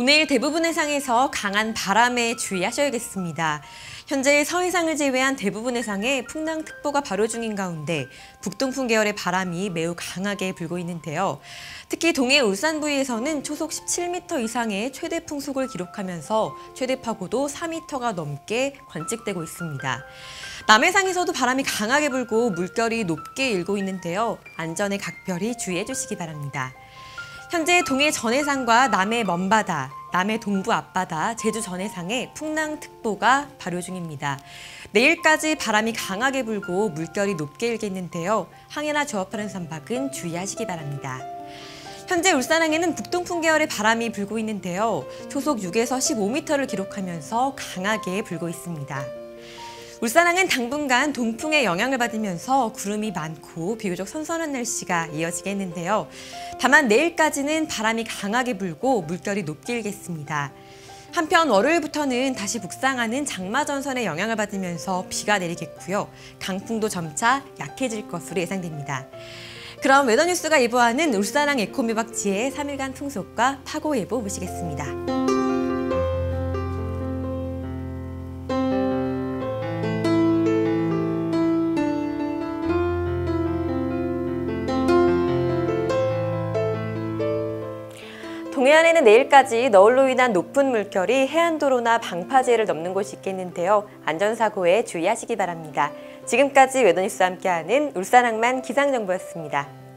오늘 대부분의 상에서 강한 바람에 주의하셔야겠습니다. 현재 서해상을 제외한 대부분의 상에 풍랑특보가 발효 중인 가운데 북동풍 계열의 바람이 매우 강하게 불고 있는데요. 특히 동해 울산 부위에서는 초속 17m 이상의 최대 풍속을 기록하면서 최대 파고도 4m가 넘게 관측되고 있습니다. 남해상에서도 바람이 강하게 불고 물결이 높게 일고 있는데요. 안전에 각별히 주의해 주시기 바랍니다. 현재 동해 전해상과 남해 먼바다, 남해 동부 앞바다, 제주 전해상에 풍랑특보가 발효 중입니다. 내일까지 바람이 강하게 불고 물결이 높게 일겠는데요. 항해나 조업하는 선박은 주의하시기 바랍니다. 현재 울산항에는 북동풍 계열의 바람이 불고 있는데요. 초속 6에서 15m를 기록하면서 강하게 불고 있습니다. 울산항은 당분간 동풍의 영향을 받으면서 구름이 많고 비교적 선선한 날씨가 이어지겠는데요. 다만 내일까지는 바람이 강하게 불고 물결이 높게 일겠습니다. 한편 월요일부터는 다시 북상하는 장마 전선의 영향을 받으면서 비가 내리겠고요. 강풍도 점차 약해질 것으로 예상됩니다. 그럼 웨더뉴스가 예보하는 울산항 에코미박지의 3일간 풍속과 파고 예보 보시겠습니다. 동해안에는 내일까지 너울로 인한 높은 물결이 해안도로나 방파제를 넘는 곳이 있겠는데요. 안전사고에 주의하시기 바랍니다. 지금까지 웨더뉴스와 함께하는 울산항만 기상정보였습니다.